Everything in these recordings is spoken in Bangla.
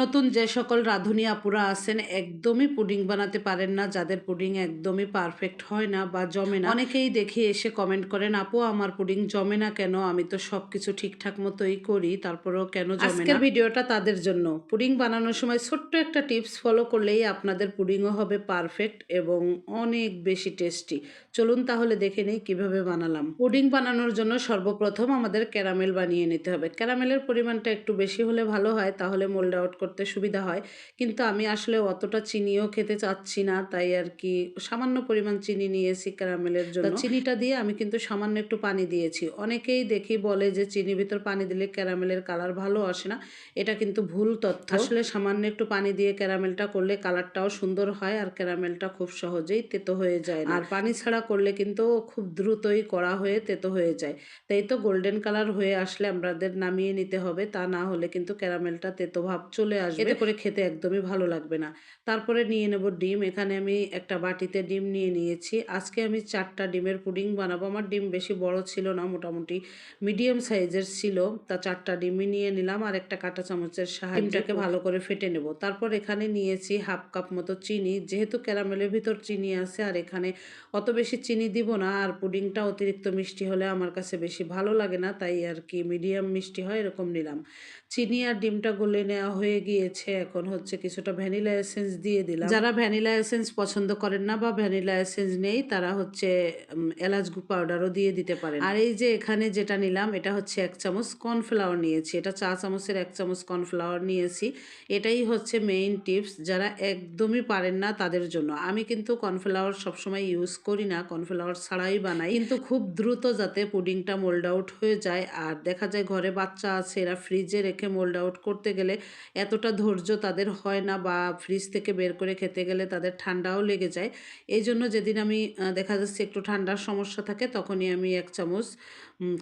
নতুন যে সকল রাঁধুনি আপুরা আছেন, একদমই পুডিং বানাতে পারেন না। যাদের পুডিং একদমই পারফেক্ট হয় না বা জমে না। অনেকেই দেখে এসে কমেন্ট করেন, আপু, আমার পুডিং জমে না কেন? আমি তো সব কিছু ঠিকঠাক মতোই করি, তারপরেও কেন জমে না? ভিডিওটা তাদের জন্য। পুডিং বানানোর সময় ছোট্ট একটা টিপস ফলো করলেই আপনাদের পুডিংও হবে পারফেক্ট এবং অনেক বেশি টেস্টি চলুন তাহলে দেখে নেই কীভাবে বানালাম। পুডিং বানানোর জন্য সর্বপ্রথম আমাদের ক্যারামেল বানিয়ে নিতে হবে। ক্যারামেলের পরিমাণটা একটু বেশি হলে ভালো হয়, তাহলে মোল্ড আউট করতে সুবিধা হয়। কিন্তু আমি আসলে অতটা চিনিও খেতে চাচ্ছি না তাই আর কি সামান্য পরিমাণ চিনি নিয়েছি ক্যারামেলের জন্য। চিনিটা দিয়ে আমি কিন্তু সামান্য একটু পানি দিয়েছি। অনেকেই দেখি বলে যে চিনির ভিতর পানি দিলে ক্যারামেলের কালার ভালো আসে না। এটা কিন্তু ভুল তথ্য। আসলে সামান্য একটু পানি দিয়ে ক্যারামেলটা করলে কালারটাও সুন্দর হয় আর ক্যারামেলটা খুব সহজেই তেতো হয়ে যায় আর পানি ছাড়া করলে কিন্তু খুব দ্রুতই করা হয়ে তেতো হয়ে যায়। তাই তো গোল্ডেন কালার হয়ে আসলে আমাদের নামিয়ে নিতে হবে। তা না হলে কিন্তু ক্যারামেলটা তেতো ভাব চলে আসবে। এতে করে খেতে একদমই ভালো লাগবে না। তারপরে নিয়ে নেব ডিম। এখানে আমি একটা বাটিতে ডিম নিয়ে নিয়েছি। আজকে আমি চারটা ডিমের পুডিং বানাবো। আমার ডিম বেশি বড় ছিল না মোটামুটি মিডিয়াম সাইজের ছিল। তা চারটা ডিমই নিয়ে নিলাম আর একটা কাঁটা চামচের সাহায্যে ডিমটাকে ভালো করে ফেটে নেব। তারপর এখানে নিয়েছি হাফ কাপ মতো চিনি। যেহেতু ক্যারামেলের ভিতর চিনি আছে আর এখানে অত বেশি চিনি দিব না আর পুডিংটা অতিরিক্ত মিষ্টি হলে আমার কাছে বেশি ভালো লাগে না তাই আর কি মিডিয়াম মিষ্টি হয় এরকম নিলাম। চিনি আর ডিমটা গলে নেওয়া হয়ে গিয়েছে এখন হচ্ছে কিছুটা ভ্যানিলা এসেন্স দিয়ে দিলাম। যারা ভ্যানিলা এসেন্স পছন্দ করেন না বা ভ্যানিলা এসেন্স নেই তারা হচ্ছে এলাচ গু পাউডারও দিয়ে দিতে পারেন। আর এই যে এখানে যেটা নিলাম এটা হচ্ছে এক চামচ কর্নফ্লাওয়ার নিয়েছি। এটা চা চামচের এক চামচ কর্নফ্লাওয়ার নিয়েছি। এটাই হচ্ছে মেইন টিপস যারা একদমই পারেন না তাদের জন্য। আমি কিন্তু কর্নফ্লাওয়ার সবসময় ইউজ করি না কর্নফ্লাওয়ার ছাড়াই বানাই। কিন্তু খুব দ্রুত যাতে পুডিংটা মোল্ড আউট হয়ে যায়। আর দেখা যায় ঘরে বাচ্চা আছে এরা ফ্রিজে রেখে মোল্ড আউট করতে গেলে এতটা ধৈর্য তাদের হয় না বা ফ্রিজ থেকে বের করে খেতে গেলে তাদের ঠান্ডাও লেগে যায়। এই জন্য যেদিন আমি দেখা যাচ্ছে একটু ঠান্ডার সমস্যা থাকে তখনই আমি এক চামচ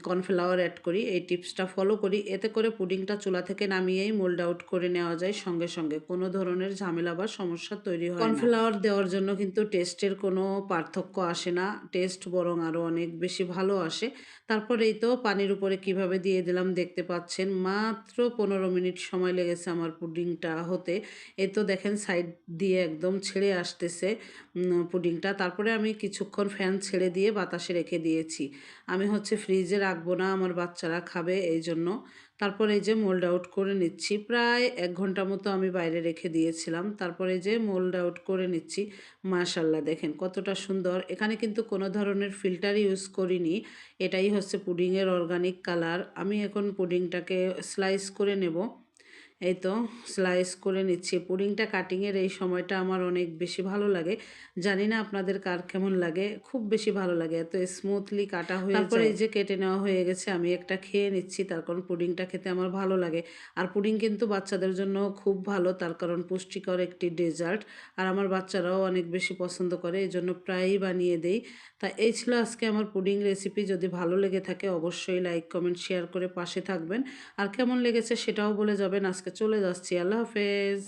কর্নফ্লাওয়ার অ্যাড করি। এই টিপসটা ফলো করি। এতে করে পুডিংটা চুলা থেকে নামিয়েই মোল্ড আউট করে নেওয়া যায় সঙ্গে সঙ্গে। কোনো ধরনের ঝামেলা বা সমস্যা তৈরি হয় কর্নফ্লাওয়ার দেওয়ার জন্য কিন্তু টেস্টের কোনো পার্থক্য আসে না। টেস্ট বরং আরও অনেক বেশি ভালো আসে। তারপর এই তো পানির উপরে কীভাবে দিয়ে দিলাম দেখতে পাচ্ছেন। মাত্র পনেরো মিনিট সময় লেগেছে আমার পুডিংটা হতে এ তো দেখেন সাইড দিয়ে একদম ছেড়ে আসতেছে পুডিংটা তারপরে আমি কিছুক্ষণ ফ্যান ছেড়ে দিয়ে বাতাসে রেখে দিয়েছি। আমি হচ্ছে ফ্রিজে রাখব না, আমার বাচ্চারা খাবে এই জন্য। তারপর এই যে মোল্ড আউট করে নিচ্ছি, প্রায় এক ঘণ্টা মতো আমি বাইরে রেখে দিয়েছিলাম। তারপরে যে মোল্ড আউট করে নিচ্ছি মাশাল্লাহ দেখেন কতটা সুন্দর। এখানে কিন্তু কোনো ধরনের ফিল্টার ইউজ করিনি, এটাই হচ্ছে পুডিংয়ের অর্গানিক কালার আমি এখন পুডিংটাকে স্লাইস করে নেব। এই তো স্লাইস করে নিচ্ছি। পুডিংটা কাটিংয়ের এই সময়টা আমার অনেক বেশি ভালো লাগে। জানি না আপনাদের কার কেমন লাগে খুব বেশি ভালো লাগে। এত স্মুথলি কাটা হয়ে তারপরে এই যে কেটে নেওয়া হয়ে গেছে আমি একটা খেয়ে নিচ্ছি তার কারণ পুডিংটা খেতে আমার ভালো লাগে। আর পুডিং কিন্তু বাচ্চাদের জন্য খুব ভালো তার কারণ পুষ্টিকর একটি ডেজার্ট আর আমার বাচ্চারাও অনেক বেশি পছন্দ করে এই জন্য প্রায়ই বানিয়ে দেই। তা এই ছিল আজকে আমার পুডিং রেসিপি যদি ভালো লেগে থাকে অবশ্যই লাইক কমেন্ট শেয়ার করে পাশে থাকবেন। আর কেমন লেগেছে সেটাও বলে যাবেন। আজকে চলে যাচ্ছি আল্লাহ হাফেজ।